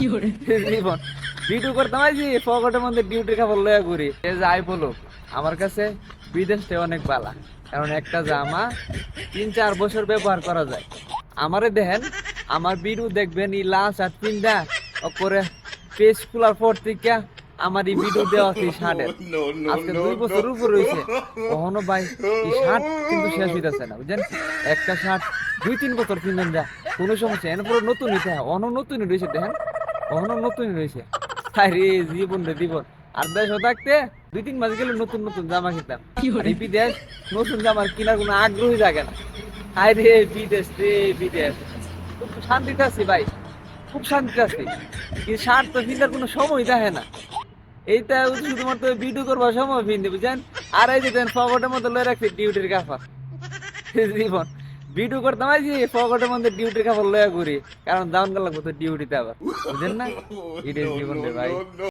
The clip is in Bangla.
জীবন ডিউটি করতাম আইছি পকেটের মধ্যে ডিউটির খাবার লয়া ঘুরি। এ যাই বলো আমার কাছে বিদেশটা অনেক বালা। কারণ একটা জামা তিন চার বছর ব্যবহার করা যায়। আমারে দেখেন আমার বিরু দেখবেন এই লাল শার্ট পিন্দা করে পেজ খোলার পর থেকে আমার এই ভিডিও দেওয়া আছে শার্টের। আজকে দুই বছর উপর রয়েছে কখনো ভাই এই শার্ট কিন্তু শেষ হইতেছে না বুঝছেন? একটা শার্ট দুই তিন বছর কিনবেন যা কোনো সমস্যা পুরো নতুন হইতে হয় অন নতুনই রয়েছে দেখেন। অহনো নতুনই রয়েছে তাই রে জীবন রে জীবন। আর দেশ থাকতে দুই তিন মাস গেলে নতুন নতুন জামা আর এই বিদেশ নতুন জামা কেনার কোনো আগ্রহই থাকে না। হাই রে বিদেশ রে বিদেশ। খুব শান্তিতে আছি ভাই। খুব শান্তিতে আছি। কিন্তু শার্ট তো কিনার কোনো সময় দেখে না। এইটা শুধুমাত্র ভিডিও করবার সময় ভিন বুঝছেন? আর এই যে দেন ফগটের মধ্যে লয়ে রাখছি ডিউটির কাপড় জীবন। ভিডিও করতাম আজ পকেটের মধ্যে ডিউটির কাপড় লয়া ঘুরি। কারণ দাম গেলাম তো ডিউটিতে আবার। বুঝেন না? এটাই জীবন রে ভাই